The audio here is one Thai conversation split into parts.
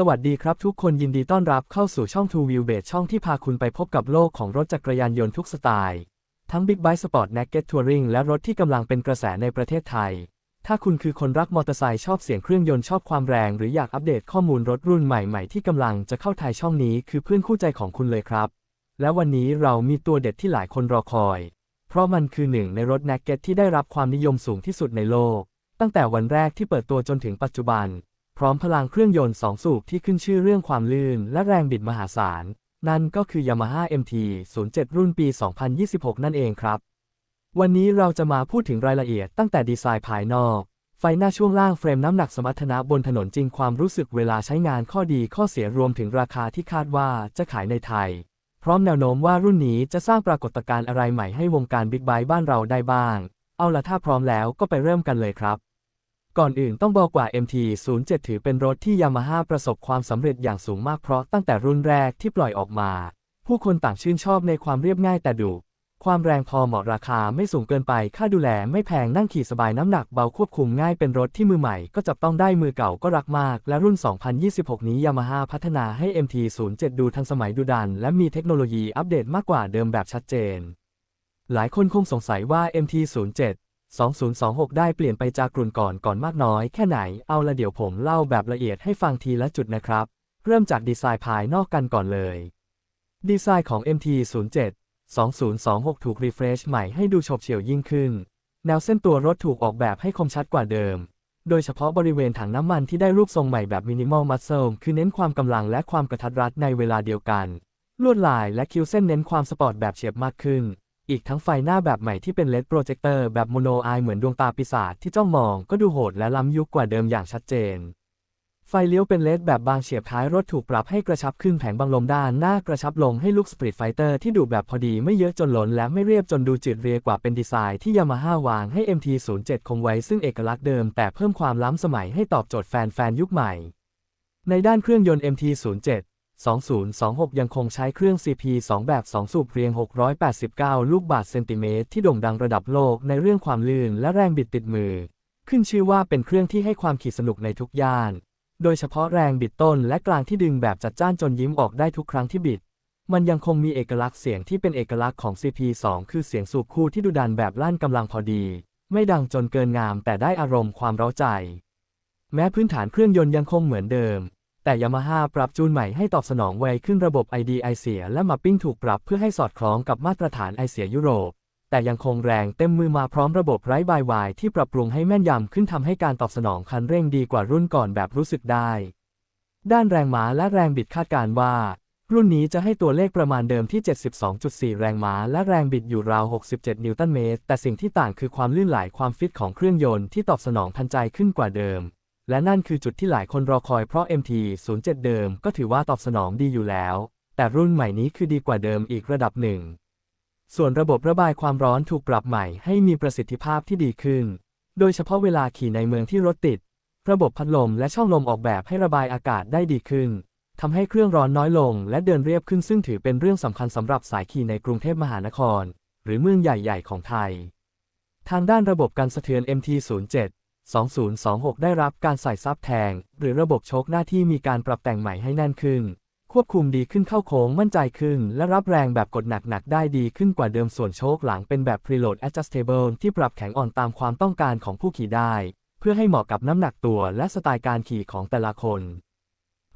สวัสดีครับทุกคนยินดีต้อนรับเข้าสู่ช่อง Two Wheel b a s e ช่องที่พาคุณไปพบกับโลกของรถจักรยานยนต์ทุกสไตล์ ทั้ง Big Bike Sport Naked Touring และรถที่กำลังเป็นกระแสในประเทศไทย ถ้าคุณคือคนรักมอเตอร์ไซค์ชอบเสียงเครื่องยนต์ชอบความแรง หรืออยากอัปเดตข้อมูลรถรุ่นใหม่ๆ ที่กำลังจะเข้าไทยช่องนี้คือเพื่อนคู่ใจของคุณเลยครับ และวันนี้เรามีตัวเด็ดที่หลายคนรอคอย เพราะมันคือหนึ่งในรถ Naked ที่ได้รับความนิยมสูงที่สุดในโลก ตั้งแต่วันแรกที่เปิดตัวจนถึงปัจจุบัน พร้อมพลังเครื่องยนต์2สูบที่ขึ้นชื่อเรื่องความลื่นและแรงบิดมหาศาล นั่นก็คือ Yamaha MT 07 รุ่นปี 2026 นั่นเองครับ วันนี้เราจะมาพูดถึงรายละเอียดตั้งแต่ดีไซน์ภายนอก ไฟหน้าช่วงล่างเฟรมน้ำหนักสมรรถนะบนถนนจริงความรู้สึกเวลาใช้งานข้อดีข้อเสียรวมถึงราคาที่คาดว่าจะขายในไทย พร้อมแนวโน้มว่ารุ่นนี้จะสร้างปรากฏการณ์อะไรใหม่ให้วงการบิ๊กไบค์บ้านเราได้บ้าง เอาละถ้าพร้อมแล้วก็ไปเริ่มกันเลยครับ ก่อนอื่นต้องบอกว่า MT-07 ถือเป็นรถที่ Yamaha ประสบความสำเร็จอย่างสูงมากเพราะตั้งแต่รุ่นแรกที่ปล่อยออกมา ผู้คนต่างชื่นชอบในความเรียบง่ายแต่ดุความแรงพอเหมาะราคาไม่สูงเกินไป ค่าดูแลไม่แพงนั่งขี่สบายน้ำหนักเบาควบคุมง่ายเป็นรถที่มือใหม่ก็จับต้องได้มือเก่าก็รักมาก และรุ่น 2026 นี้ Yamaha พัฒนาให้ MT-07 ดูทันสมัยดุดัน และมีเทคโนโลยีอัปเดตมากกว่าเดิมแบบชัดเจน หลายคนคงสงสัยว่า MT-07 2026 ได้เปลี่ยนไปจากรุ่นก่อนก่อนมากน้อยแค่ไหน เอาละเดี๋ยวผมเล่าแบบละเอียดให้ฟังทีละจุดนะครับ เริ่มจากดีไซน์ภายนอกกันก่อนเลย ดีไซน์ของ MT-07 2026 ถูกรีเฟรชใหม่ให้ดูฉบเฉี่ยวยิ่งขึ้น แนวเส้นตัวรถถูกออกแบบให้คมชัดกว่าเดิม โดยเฉพาะบริเวณถังน้ำมันที่ได้รูปทรงใหม่แบบมินิมอลมัสเซลคือเน้นความกำลังและความกระทัดรัดในเวลาเดียวกัน ลวดลายและคิ้วเส้นเน้นความสปอร์ตแบบเฉียบมากขึ้น อีกทั้งไฟหน้าแบบใหม่ที่เป็นเลดโปรเจคเตอร์แบบโมโนไอเหมือนดวงตาปีศาจที่จ้องมองก็ดูโหดและล้ำยุคกว่าเดิมอย่างชัดเจน ไฟเลี้ยวเป็นเลดแบบบางเฉียบท้ายรถถูกปรับให้กระชับขึ้นแผงบังลมด้านหน้ากระชับลงให้ลุกสปริตไฟเตอร์ที่ดูแบบพอดีไม่เยอะจนหลนและไม่เรียบจนดูจืดเรียกว่าเป็นดีไซน์ที่ยามาฮ่าวางให้ MT-07 คงไว้ซึ่งเอกลักษณ์เดิมแต่เพิ่มความล้ำสมัยให้ตอบโจทย์แฟนๆยุคใหม่ ในด้านเครื่องยนต์ MT-07 2026 ยังคงใช้เครื่อง CP2 แบบ 2 สูบเรียง 689 ลูกบาศก์เซนติเมตรที่โด่งดังระดับโลกในเรื่องความลื่นและแรงบิดติดมือ ขึ้นชื่อว่าเป็นเครื่องที่ให้ความขี่สนุกในทุกย่าน โดยเฉพาะแรงบิดต้นและกลางที่ดึงแบบจัดจ้านจนยิ้มออกได้ทุกครั้งที่บิด มันยังคงมีเอกลักษณ์เสียงที่เป็นเอกลักษณ์ของ CP2 คือเสียงสูบคู่ที่ดุดันแบบลั่นกำลังพอดี ไม่ดังจนเกินงามแต่ได้อารมณ์ความเร้าใจ แม้พื้นฐานเครื่องยนต์ยังคงเหมือนเดิม แต่ Yamaha ปรับจูนใหม่ให้ตอบสนองไวขึ้นระบบ ID ไอเสียและมาปิ้งถูกปรับเพื่อให้สอดคล้องกับมาตรฐานไอเสียยุโรป แต่ยังคงแรงเต็มมือมาพร้อมระบบไร้บายวายที่ปรับปรุงให้แม่นยำขึ้นทำให้การตอบสนองคันเร่งดีกว่ารุ่นก่อนแบบรู้สึกได้ ด้านแรงม้าและแรงบิดคาดการว่า รุ่นนี้จะให้ตัวเลขประมาณเดิมที่ 72.4 แรงม้าและแรงบิดอยู่ราว 67 นิวตันเมตร แต่สิ่งที่ต่างคือความลื่นไหลความฟิตของเครื่องยนต์ที่ตอบสนองทันใจขึ้นกว่าเดิม และนั่นคือจุดที่หลายคนรอคอยเพราะ MT-07 เดิมก็ถือว่าตอบสนองดีอยู่แล้ว แต่รุ่นใหม่นี้คือดีกว่าเดิมอีกระดับหนึ่ง ส่วนระบบระบายความร้อนถูกปรับใหม่ให้มีประสิทธิภาพที่ดีขึ้น โดยเฉพาะเวลาขี่ในเมืองที่รถติด ระบบพัดลมและช่องลมออกแบบให้ระบายอากาศได้ดีขึ้นทำให้เครื่องร้อนน้อยลงและเดินเรียบขึ้นซึ่งถือเป็นเรื่องสำคัญสำหรับสายขี่ในกรุงเทพมหานคร หรือเมืองใหญ่ ๆ ของไทย ทางด้านระบบการสะเทือน MT-07 2026 ได้รับการใส่ซับแทง หรือระบบโชคหน้าที่มีการปรับแต่งใหม่ให้แน่นขึ้น ควบคุมดีขึ้นเข้าโค้งมั่นใจขึ้น และรับแรงแบบกดหนักๆ ได้ดีขึ้นกว่าเดิมส่วนโชคหลังเป็นแบบ preload adjustable ที่ปรับแข็งอ่อนตามความต้องการของผู้ขี่ได้ เพื่อให้เหมาะกับน้ำหนักตัวและสไตล์การขี่ของแต่ละคน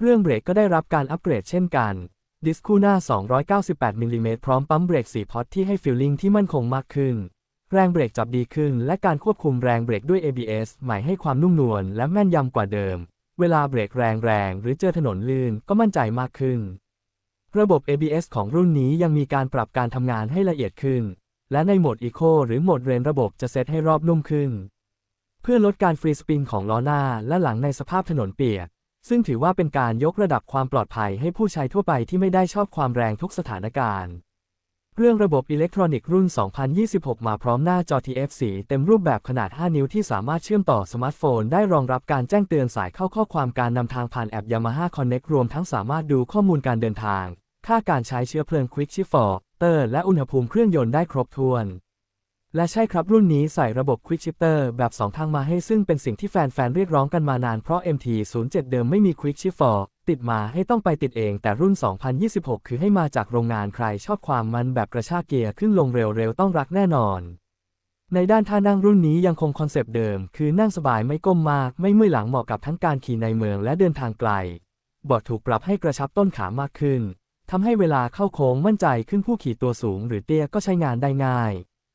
เรื่องเบรกก็ได้รับการอัปเกรดเช่นกันดิสคู่หน้า 298 มิลลิเมตรพร้อมปั๊มเบรก4พอตที่ให้ฟีลลิ่งที่มั่นคงมากขึ้น แรงเบรกจับดีขึ้น และการควบคุมแรงเบรกด้วย ABS ใหม่ให้ความนุ่มนวลและแม่นยำกว่าเดิม เวลาเบรกแรงๆหรือเจอถนนลื่นก็มั่นใจมากขึ้น ระบบ ABS ของรุ่นนี้ยังมีการปรับการทำงานให้ละเอียดขึ้น และในโหมด Eco หรือโหมดเรนระบบจะเซตให้รอบนุ่มขึ้น เพื่อลดการฟรีสปินของล้อหน้าและหลังในสภาพถนนเปียก ซึ่งถือว่าเป็นการยกระดับความปลอดภัยให้ผู้ใช้ทั่วไปที่ไม่ได้ชอบความแรงทุกสถานการณ์ เรื่องระบบอิเล็กทรอนิกส์รุ่น 2026 มาพร้อมหน้าจอ TFC เต็มรูปแบบขนาด 5 นิ้วที่สามารถเชื่อมต่อสมาร์ทโฟน ได้รองรับการแจ้งเตือนสายเข้าข้อความการนำทางผ่านแอป Yamaha Connect รวมทั้งสามารถดูข้อมูลการเดินทาง ค่าการใช้เชื้อเพลิง Quick Shift Forwarder และอุณหภูมิเครื่องยนต์ได้ครบถ้วน และใช่ครับรุ่นนี้ใส่ระบบ Quick Shifter แบบ 2 ทางมาให้ซึ่งเป็นสิ่งที่แฟนๆเรียกร้องกันมานานเพราะ MT-07 เดิมไม่มี Quick Shift For ติดมาให้ต้องไปติดเอง แต่รุ่น 2026 คือให้มาจากโรงงานใครชอบความมันแบบกระชากเกียร์ขึ้นลงเร็วๆ ต้องรักแน่นอน ในด้านท่านั่งรุ่นนี้ยังคงคอนเซปต์เดิม คือนั่งสบายไม่ก้มมาก ไม่เมื่อยหลังเหมาะกับทั้งการขี่ในเมืองและเดินทางไกลเบาะถูกปรับให้กระชับต้นขามากขึ้นทำให้เวลาเข้าโค้งมั่นใจขึ้นผู้ขี่ตัวสูงหรือเตี้ยก็ใช้งานได้ง่าย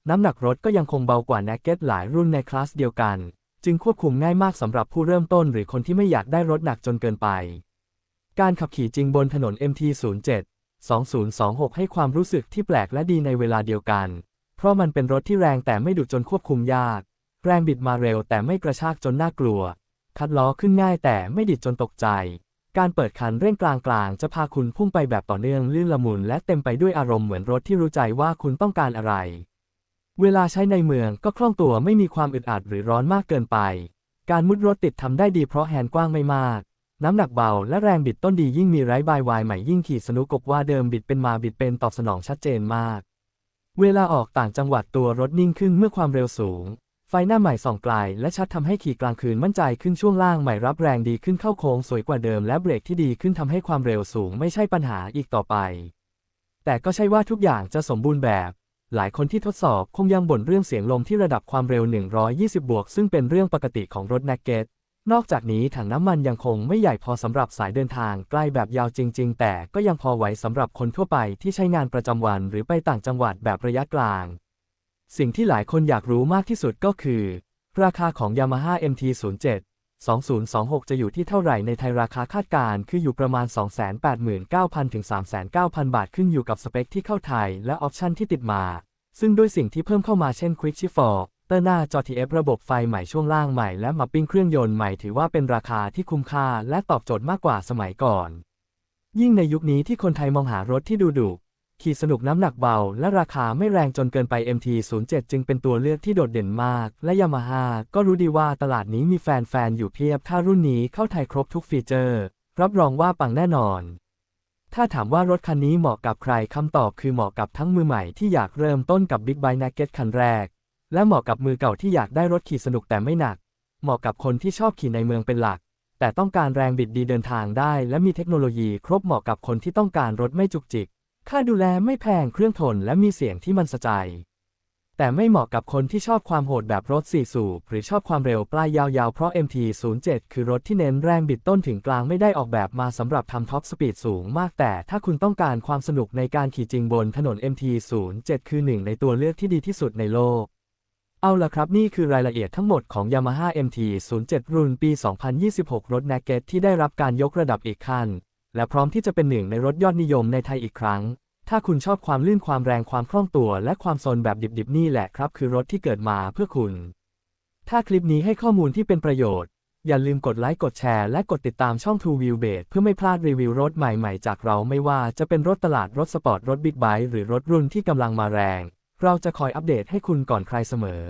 น้ำหนักรถก็ยังคงเบากว่า n a กเก็ตหลายรุ่นในคลาสเดียวกัน จึงควบคุมง่ายมากสำหรับผู้เริ่มต้นหรือคนที่ไม่อยากได้รถหนักจนเกินไป การขับขี่จริงบนถนน MT07 2026 ให้ความรู้สึกที่แปลกและดีในเวลาเดียวกัน เพราะมันเป็นรถที่แรงแต่ไม่ดุจนควบคุมยาก แรงบิดมาเร็วแต่ไม่กระชากจนน่ากลัว คัดล้อขึ้นง่ายแต่ไม่ดิดจนตกใจ การเปิดคันเร่งกลางๆ จะพาคุณพุ่งไปแบบต่อเนื่องลื่นละมุนและเต็มไปด้วยอารมณ์เหมือนรถที่รู้ใจว่าคุณต้องการอะไร เวลาใช้ในเมืองก็คล่องตัวไม่มีความอึดอัดหรือร้อนมากเกินไป การมุดรถติดทำได้ดีเพราะแฮนด์กว้างไม่มาก น้ำหนักเบาและแรงบิดต้นดียิ่งมีไร้บายวายใหม่ยิ่งขี่สนุกกว่าเดิมบิดเป็นมาบิดเป็นตอบสนองชัดเจนมาก เวลาออกต่างจังหวัดตัวรถนิ่งขึ้นเมื่อความเร็วสูง ไฟหน้าใหม่ส่องไกลและชัดทำให้ขี่กลางคืนมั่นใจขึ้นช่วงล่างใหม่รับแรงดีขึ้นเข้าโค้งสวยกว่าเดิมและเบรกที่ดีขึ้นทำให้ความเร็วสูงไม่ใช่ปัญหาอีกต่อไป แต่ก็ใช่ว่าทุกอย่างจะสมบูรณ์แบบ หลายคนที่ทดสอบคงยังบ่นเรื่องเสียงลมที่ระดับความเร็ว 120 บวก ซึ่งเป็นเรื่องปกติของรถแนกเก็ต นอกจากนี้ถังน้ำมันยังคงไม่ใหญ่พอสำหรับสายเดินทางใกล้แบบยาวจริง ๆ แต่ก็ยังพอไหวสำหรับคนทั่วไปที่ใช้งานประจำวันหรือไปต่างจังหวัดแบบระยะกลาง สิ่งที่หลายคนอยากรู้มากที่สุดก็คือ ราคาของ Yamaha MT-07 2026 จะอยู่ที่เท่าไหร่ในไทยราคาคาดการคืออยู่ประมาณ 289,000 ถึง39,000 บาทขึ้นอยู่กับสเปคที่เข้าไทยและออปชันที่ติดมา ซึ่งด้วยสิ่งที่เพิ่มเข้ามาเช่น Quick Shift 4 เตอร์หน้าจอ TF ระบบไฟใหม่ช่วงล่างใหม่และมัปปิ้งเครื่องยนต์ใหม่ถือว่าเป็นราคาที่คุ้มค่าและตอบโจทย์มากกว่าสมัยก่อน ยิ่งในยุคนี้ที่คนไทยมองหารถที่ดูดุขี่สนุกน้ำหนักเบา และราคาไม่แรงจนเกินไป MT07 จึงเป็นตัวเลือกที่โดดเด่นมาก และยามาฮ่าก็รู้ดีว่าตลาดนี้มีแฟนๆ อยู่เพียบ ถ้ารุ่นนี้เข้าไทยครบทุกฟีเจอร์ รับรองว่าปังแน่นอน ถ้าถามว่ารถคันนี้เหมาะกับใครคำตอบคือเหมาะกับทั้งมือใหม่ที่อยากเริ่มต้นกับ Big Bike Naked คันแรก และเหมาะกับมือเก่าที่อยากได้รถขี่สนุกแต่ไม่หนัก เหมาะกับคนที่ชอบขี่ในเมืองเป็นหลัก แต่ต้องการแรงบิดดีเดินทางได้ และมีเทคโนโลยีครบเหมาะกับคนที่ต้องการรถไม่จุกจิก ค่าดูแลไม่แพงเครื่องทนและมีเสียงที่มันสะใจ แต่ไม่เหมาะกับคนที่ชอบความโหดแบบรถสี่สูบหรือชอบความเร็วปลายยาวๆ เพราะ MT07 คือรถที่เน้นแรงบิดต้นถึงกลางไม่ได้ออกแบบมาสำหรับทำท็อปสปีดสูงมากแต่ถ้าคุณต้องการความสนุกในการขี่จริงบนถนน MT07 คือหนึ่งในตัวเลือกที่ดีที่สุดในโลก เอาละครับนี่คือรายละเอียดทั้งหมดของ Yamaha MT07 รุ่นปี 2026 รถ Naked ที่ได้รับการยกระดับอีกขั้น และพร้อมที่จะเป็นหนึ่งในรถยอดนิยมในไทยอีกครั้ง ถ้าคุณชอบความลื่นความแรงความคล่องตัว และความโซนแบบดิบๆ นี่แหละครับ คือรถที่เกิดมาเพื่อคุณ ถ้าคลิปนี้ให้ข้อมูลที่เป็นประโยชน์ อย่าลืมกดไลค์กดแชร์และกดติดตามช่อง True View b a s e เพื่อไม่พลาดรีวิวรถใหม่ๆ จากเราไม่ว่าจะเป็นรถตลาดรถสปอร์ตรถบิ๊กไบค์หรือรถรุ่นที่กำลังมาแรง เราจะคอยอัปเดตให้คุณก่อนใครเสมอ